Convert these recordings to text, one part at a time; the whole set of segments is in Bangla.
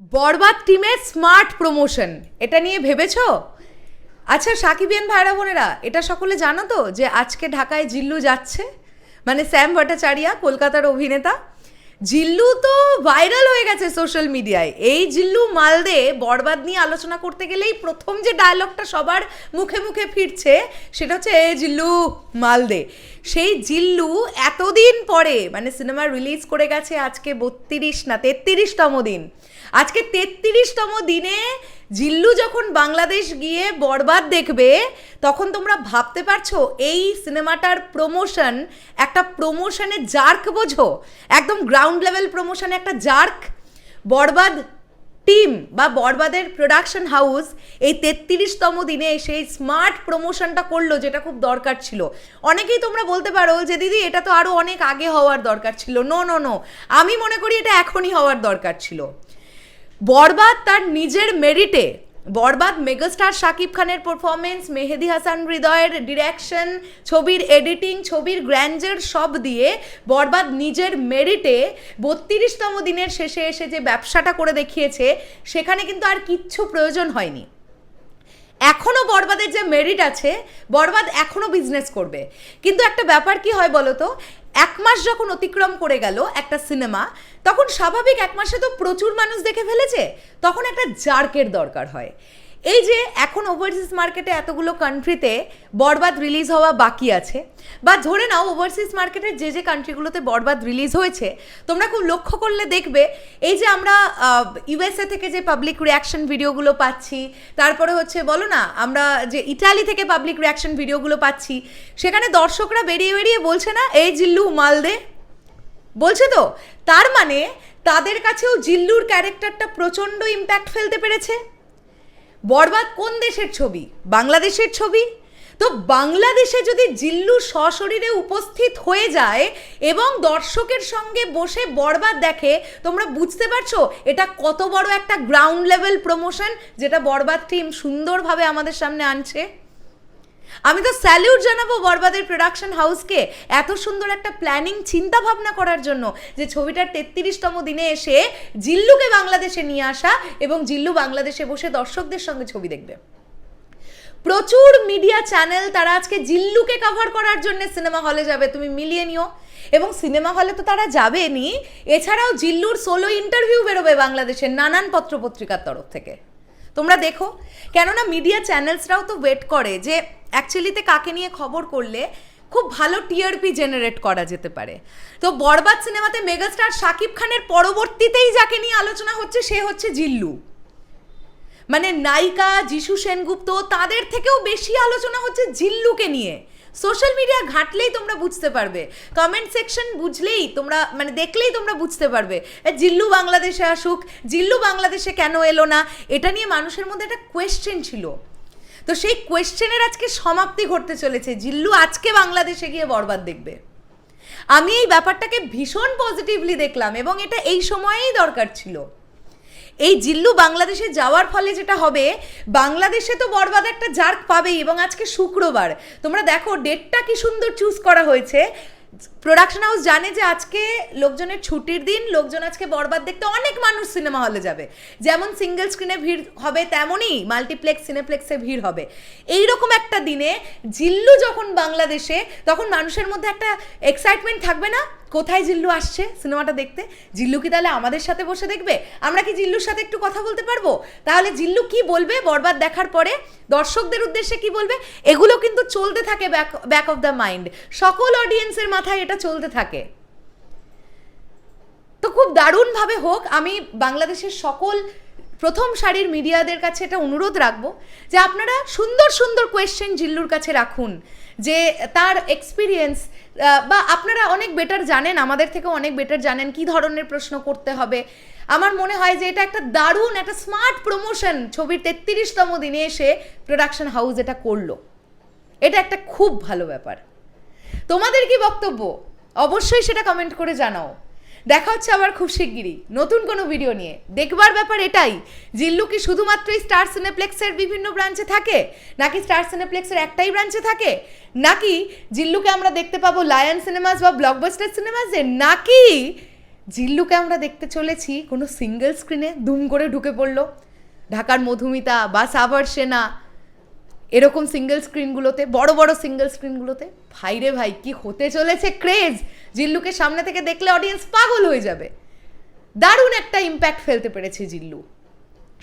বরবাদ টিমের স্মার্ট প্রমোশন, এটা নিয়ে ভেবেছো? আচ্ছা সাকিবিয়ান ভাইরা বোনেরা, এটা সকলে জানো তো যে আজকে ঢাকায় জিল্লু যাচ্ছে? মানে স্যাম ভট্টাচারিয়া, কলকাতার অভিনেতা। জিল্লু তো ভাইরাল হয়ে গেছে সোশ্যাল মিডিয়ায়। এই জিল্লু মালদে বরবাদ নিয়ে আলোচনা করতে গেলেই প্রথম যে ডায়লগটা সবার মুখে মুখে ফিরছে, সেটা হচ্ছে এ জিল্লু, মালদে। সেই জিল্লু এতদিন পরে মানে সিনেমা রিলিজ করে গেছে আজকে বত্রিশ না, তেত্রিশতম দিন। আজকে তেত্রিশতম দিনে জিল্লু যখন বাংলাদেশ গিয়ে বরবাদ দেখবে, তখন তোমরা ভাবতে পারছ, এই সিনেমাটার প্রমোশন একটা প্রমোশনের জার্ক বোঝো। একদম গ্রাউন্ড লেভেল প্রমোশনে একটা জার্ক। বরবাদ টিম বা বরবাদের প্রোডাকশন হাউস এই তেত্রিশতম দিনে সেই স্মার্ট প্রমোশনটা করল যেটা খুব দরকার ছিল। অনেকেই তোমরা বলতে পারো যে, দিদি, এটা তো আরও অনেক আগে হওয়ার দরকার ছিল। নো নো নো আমি মনে করি এটা এখনই হওয়ার দরকার ছিল। বরবাদ তার নিজের মেরিটে বরবাদ মেগাস্টার শাকিব খানের পারফরমেন্স মেহেদি হাসান হৃদয়ের ডিরেকশন ছবির এডিটিং ছবির গ্র্যান্ডার সব দিয়ে বরবাদ নিজের মেরিটে বত্রিশতম দিনের শেষে এসে যে ব্যবসাটা করে দেখিয়েছে, সেখানে কিন্তু আর কিচ্ছু প্রয়োজন হয়নি। এখনও বরবাদের যে মেরিট আছে, বরবাদ এখনও বিজনেস করবে। কিন্তু একটা ব্যাপার কি হয় বলো তো এক মাস যখন অতিক্রম করে গেল একটা সিনেমা, তখন স্বাভাবিক এক মাসে তো প্রচুর মানুষ দেখে ফেলেছে, তখন একটা জার্কের দরকার হয়। এই যে এখন ওভারসিজ মার্কেটে এতগুলো কান্ট্রিতে বরবাদ রিলিজ হওয়া বাকি আছে, বা ধরে নাও ওভারসিজ মার্কেটের যে যে কান্ট্রিগুলোতে বরবাদ রিলিজ হয়েছে, তোমরা খুব লক্ষ্য করলে দেখবে, এই যে আমরা ইউএসএ থেকে যে পাবলিক রিয়াকশন ভিডিওগুলো পাচ্ছি, তারপরে হচ্ছে বলো না, আমরা যে ইটালি থেকে পাবলিক রিয়াকশন ভিডিওগুলো পাচ্ছি, সেখানে দর্শকরা বেরিয়ে বেরিয়ে বলছে না, এই জিল্লু মালদে বলছে তো? তার মানে তাদের কাছেও জিল্লুর ক্যারেক্টারটা প্রচণ্ড ইম্প্যাক্ট ফেলতে পেরেছে। বরবাদ কোন দেশের ছবি? বাংলাদেশের ছবি? তো বাংলাদেশে যদি জিল্লু সশরীরে উপস্থিত হয়ে যায় এবং দর্শকের সঙ্গে বসে বরবাদ দেখে, তোমরা বুঝতে পারছ এটা কত বড় একটা গ্রাউন্ড লেভেল প্রমোশন যেটা বরবাদ টিম সুন্দরভাবে আমাদের সামনে আনছে? আমি তো স্যালিউট জানাব বরবাদের প্রোডাকশন হাউসকে এত সুন্দর একটা প্ল্যানিং চিন্তা ভাবনা করার জন্য যে ছবিটার তেত্রিশতম দিনে এসে জিল্লুকে বাংলাদেশে নিয়ে আসা এবং জিল্লু বাংলাদেশে বসে দর্শকদের সঙ্গে ছবি দেখবে। প্রচুর মিডিয়া চ্যানেল তারা আজকে জিল্লুকে কভার করার জন্য সিনেমা হলে যাবে, তুমি মিলিয়ে নিও। এবং সিনেমা হলে তো তারা যাবেনি, এছাড়াও জিল্লুর সোলো ইন্টারভিউ বেরোবে বাংলাদেশের নানান পত্রপত্রিকার তরফ থেকে। তোমরা দেখো, কেননা মিডিয়া চ্যানেলসরাও তো ওয়েট করে যে অ্যাকচুয়ালিতে কাকে নিয়ে খবর করলে খুব ভালো টিআরপি জেনারেট করা যেতে পারে। তো বরবাদ সিনেমাতে মেগাস্টার শাকিব খানের পরবর্তীতেই যাকে নিয়ে আলোচনা হচ্ছে সে হচ্ছে জিল্লু। মানে নায়িকা যিশু সেনগুপ্ত, তাদের থেকেও বেশি আলোচনা হচ্ছে জিল্লুকে নিয়ে। সোশ্যাল মিডিয়া ঘাটলেই তোমরা বুঝতে পারবে। কমেন্ট সেকশন বুঝলেই তোমরা মানে দেখলেই তোমরা বুঝতে পারবে জিল্লু বাংলাদেশে আসুক, জিল্লু বাংলাদেশে কেন এলো না, এটা নিয়ে মানুষের মধ্যে একটা কোয়েশ্চেন ছিল। তো সেই কোয়েশ্চেনের আজকে সমাপ্তি ঘটতে চলেছে। জিল্লু, আজকে বাংলাদেশে গিয়ে বরবাদ দেখবে। আমি এই ব্যাপারটাকে ভীষণ পজিটিভলি দেখলাম এবং এটা এই সময়েই দরকার ছিল। এই জিল্লু বাংলাদেশে যাওয়ার ফলে যেটা হবে, বাংলাদেশে তো বরবাদ একটা জার্ক পাবেই এবং আজকে শুক্রবার। তোমরা দেখো ডেটটা কি সুন্দর চুজ করা হয়েছে। প্রোডাকশন হাউস জানে যে আজকে লোকজনের ছুটির দিন, লোকজন আজকে বরবাদ দেখতে অনেক মানুষ সিনেমা হলে যাবে। যেমন সিঙ্গেল স্ক্রিনে ভিড় হবে, তেমনই মাল্টিপ্লেক্স সিনেপ্লেক্সে ভিড় হবে। এইরকম একটা দিনে জিল্লু যখন বাংলাদেশে, তখন মানুষের মধ্যে একটা এক্সাইটমেন্ট থাকবে না? কোথায় জিল্লু আসছে সিনেমাটা দেখতে? জিল্লু কি তাহলে আমাদের সাথে বসে দেখবে? আমরা কি জিল্লুর সাথে একটু কথা বলতে পারব? তাহলে জিল্লু কি বলবে বরবাদ দেখার পরে? দর্শকদের উদ্দেশ্যে কি বলবে? এগুলো কিন্তু চলতে থাকে back back of the mind সকল অডিয়েন্সের মাথায় এটা চলতে থাকে। তো খুব দারুণভাবে হোক, আমি বাংলাদেশের সকল প্রথম সারির মিডিয়াদের কাছে এটা অনুরোধ রাখব যে আপনারা সুন্দর সুন্দর কোয়েশ্চেন জিল্লুর কাছে রাখুন, যে তার এক্সপিরিয়েন্স বা আপনারা অনেক বেটার জানেন, আমাদের থেকে অনেক বেটার জানেন কি ধরনের প্রশ্ন করতে হবে। আমার মনে হয় যে এটা একটা দারুণ, একটা স্মার্ট প্রমোশন ছবির তেত্রিশতম দিনে এসে প্রোডাকশন হাউস এটা করল। এটা একটা খুব ভালো ব্যাপার। তোমাদের কি বক্তব্য? অবশ্যই সেটা কমেন্ট করে জানাও। দেখা হচ্ছে আবার খুব শিগগিরই। নতুন কোনো ভিডিও নিয়ে। দেখবার ব্যাপার এটাই, জিল্লু কি শুধুমাত্রই স্টার সিনেপ্লেক্সের বিভিন্ন ব্রাঞ্চে থাকে? নাকি স্টার সিনেপ্লেক্সের একটাই ব্রাঞ্চে থাকে? নাকি জিল্লুকে আমরা দেখতে পাবো লায়ন সিনেমাস বা ব্লকবাস্টার সিনেমাসে নাকি জিল্লুকে আমরা দেখতে চলেছি কোনো সিঙ্গেল স্ক্রিনে দুম করে ঢুকে পড়ল? ঢাকার মধুমিতা বা সাভার সেনা এরকম সিঙ্গেল স্ক্রিনগুলোতে বড় বড় সিঙ্গেল স্ক্রিনগুলোতে ভাই রে ভাই, কি হতে চলেছে ক্রেজ জিল্লুকে সামনে থেকে দেখলে অডিয়েন্স পাগল হয়ে যাবে। দারুণ একটা ইম্প্যাক্ট ফেলতে পেরেছে জিল্লু।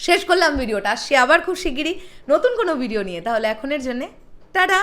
শেষ করলাম ভিডিওটা সে আবার খুব শিগগিরই নতুন কোনো ভিডিও নিয়ে। তাহলে এখনের জন্যে, টাটা!